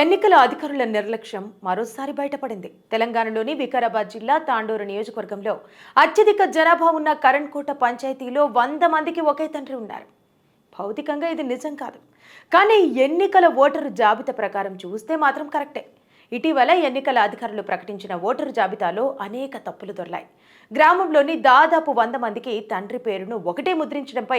ఎన్నికల అధికారుల నిర్లక్ష్యం మరోసారి బయటపడింది. తెలంగాణలోని వికారాబాద్ జిల్లా తాండూరు నియోజకవర్గంలో అత్యధిక జనాభా ఉన్న కరణ్కోట పంచాయతీలో వంద మందికి ఒకే తండ్రి ఉన్నారు. భౌతికంగా ఇది నిజం కాదు. కానీ ఎన్నికల ఓటరు జాబితా ప్రకారం చూస్తే మాత్రం కరెక్టే. ఇటీవల ఎన్నికల అధికారులు ప్రకటించిన ఓటరు జాబితాలో అనేక తప్పులు దొర్లాయి. గ్రామంలోని దాదాపు వంద మందికి తండ్రి పేరును ఒకటే ముద్రించడంపై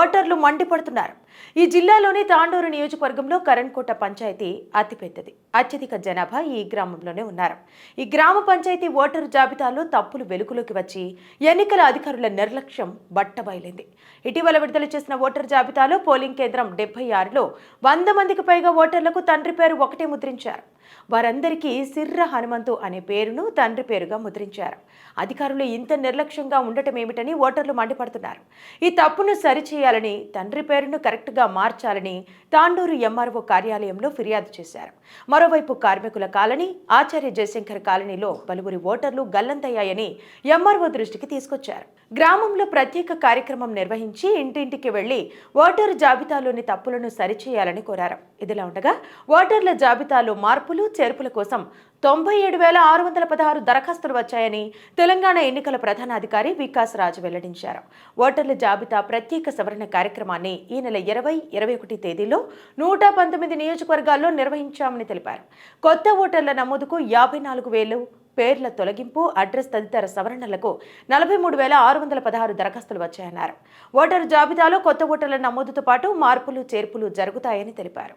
ఓటర్లు మండిపడుతున్నారు. ఈ జిల్లాలోని తాండూరు నియోజకవర్గంలో కరణ్కోట పంచాయతీ అతిపెద్దది. అత్యధిక జనాభా ఈ గ్రామంలోనే ఉన్నారు. ఈ గ్రామ పంచాయతీ ఓటరు జాబితాలో తప్పులు వెలుగులోకి వచ్చి ఎన్నికల అధికారుల నిర్లక్ష్యం బట్టబయలింది. ఇటీవల విడుదల చేసిన ఓటర్ జాబితాలో పోలింగ్ కేంద్రం డెబ్బై ఆరులో వంద మందికి పైగా ఓటర్లకు తండ్రి పేరు ఒకటే ముద్రించారు. వారందరికీ సిర్ర హనుమంతు అనే పేరును తండ్రి పేరుగా ముద్రించారు. అధికారులు ఇంత నిర్లక్ష్యంగా ఉండటం ఏమిటని ఓటర్లు మండిపడుతున్నారు. ఈ తప్పును సరిచేయాలని తండ్రి పేరును కరెక్ట్గా మార్చాలని తాండూరు ఎంఆర్ఓ కార్యాలయంలో ఫిర్యాదు చేశారు. మరోవైపు కార్మికుల కాలనీ ఆచార్య జయశంకర్ కాలనీలో పలువురి ఓటర్లు గల్లంతయ్యాయని ఎంఆర్ఓ దృష్టికి తీసుకొచ్చారు. గ్రామంలో ప్రత్యేక కార్యక్రమం నిర్వహించి ఇంటింటికి వెళ్ళి ఓటరు జాబితాలోని తప్పులను సరిచేయాలని కోరారు. ఇదిలా ఉండగా ఓటర్ల జాబితాలో మార్పు మార్పులు చేర్పుల కోసం తొంభై ఏడు వేల ఆరు వందల పదహారు దరఖాస్తులు వచ్చాయని తెలంగాణ ఎన్నికల ప్రధానాధికారి వికాస్ రాజు వెల్లడించారు. ఓటర్ల జాబితా ప్రత్యేక సవరణ కార్యక్రమాన్ని ఈ నెల ఇరవై ఇరవై ఒకటి తేదీలో నూట పంతొమ్మిది నియోజకవర్గాల్లో నిర్వహించామని తెలిపారు. కొత్త ఓటర్ల నమోదుకు యాభై నాలుగు వేలు పేర్ల తొలగింపు అడ్రస్ తదితర సవరణలకు నలభై మూడు వేల ఆరు వందల పదహారు దరఖాస్తులు వచ్చాయన్నారు. ఓటరు జాబితాలో కొత్త ఓటర్ల నమోదుతో పాటు మార్పులు చేర్పులు జరుగుతాయని తెలిపారు.